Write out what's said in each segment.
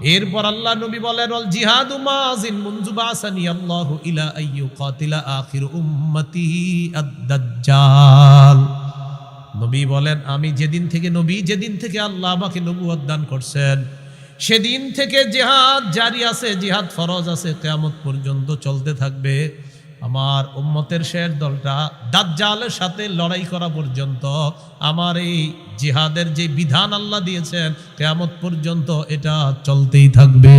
এরপর আল্লাহ নবী বলেন, অল জিহাদু মাযিন মুনজুবাসানি আল্লাহু ইলা আইয়ু কাতিলা আখির উম্মতি আদ-দাজ্জাল। নবী বলেন, আমি যেদিন থেকে নবী, যেদিন থেকে আল্লাহ আমাকে নবুয়ত দান করছেন, সেদিন থেকে জিহাদ জারি আছে, জিহাদ ফরজ আছে, কেয়ামত পর্যন্ত চলতে থাকবে। আমার উম্মতের শের দলটা দাজ্জালের সাথে লড়াই করা পর্যন্ত, আমার এই জিহাদের যে বিধান আল্লাহ দিয়েছেন, কেয়ামত পর্যন্ত এটা চলতেই থাকবে।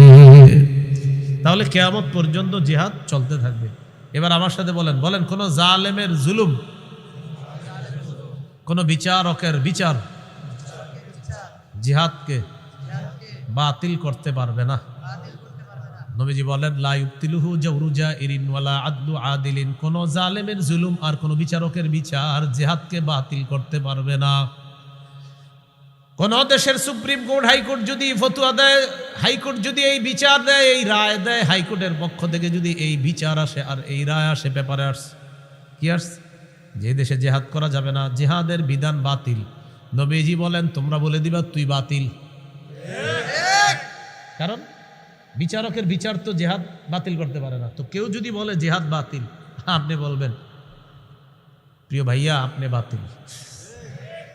তাহলে কেয়ামত পর্যন্ত জিহাদ চলতে থাকবে। এবার আমার সাথে বলেন বলেন, কোন জালেমের জুলুম, কোন বিচারকের বিচার জিহাদকে বাতিল করতে পারবে না। নবীজি বলেন লা ইউক্তিলুহু জাওরুজা ইরিন ওয়ালা আদলু আদিলিন। কোন জালেমের জুলুম আর কোন বিচারকের বিচার জেহাদকে বাতিল করতে পারবে না। কোন দেশের সুপ্রিম কোর্ট হাইকোর্ট যদি ফতুয়া দেয় হাইকোর্ট যদি এই বিচার দেয় এই রায় দেয় হাইকোর্টের পক্ষ থেকে যদি এই বিচার আসে আর এই রায় আসে পেপারে আসে কি আসছে যে দেশে জেহাদ করা যাবে না জেহাদের বিধান বাতিল। নবীজি বলেন তোমরা বলে দিবা তুই বাতিল। কারণ বিচারকের বিচার তো জেহাদ বাতিল করতে পারে না। তো কেউ যদি বলে জেহাদ বাতিল, আপনি বলবেন, প্রিয় ভাইয়া, আপনি বাতিল।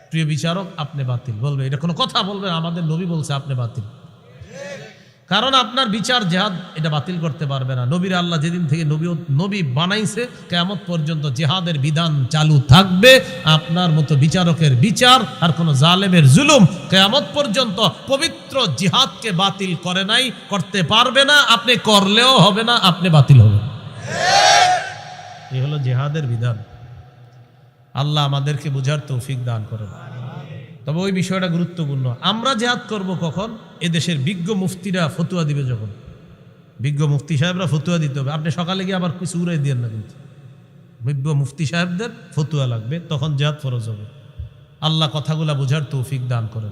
প্রিয় বিচারক, আপনি বাতিল। বলবে, এটা কোনো কথা বলবেন আমাদের নবী বলছে আপনি বাতিল। কারণ আপনার বিচার জেহাদ এটা বাতিল করতে পারবে না। নবীর আল্লাহ যেদিন থেকে নবী নবী বানাইছে কেমত পর্যন্ত জেহাদের বিধান চালু থাকবে। আপনার মতো বিচারকের বিচার আর কোন জালেমের জুলুম কেয়ামত পর্যন্ত পবিত্র জিহাদকে বাতিল করে নাই, করতে পারবে না। আপনি করলেও হবে না, আপনি বাতিল হবেন এই হলো জেহাদের বিধান। আল্লাহ আমাদেরকে বুঝার তৌফিক দান করেন। তবে ওই বিষয়টা গুরুত্বপূর্ণ। আমরা জেহাদ করব কখন? এদেশের বিজ্ঞ মুফতিরা ফতুয়া দিবে যখন। বিজ্ঞ মুফতি সাহেবরা ফতুয়া দিতে হবে। আপনি সকালে গিয়ে আবার কিছু উড়াই দিয়ে না কিন্তু। বিজ্ঞ মুফতি সাহেবদের ফতুয়া লাগবে, তখন জেহাদ ফরজ হবে। আল্লাহ কথাগুলা বোঝার তৌফিক দান করেন।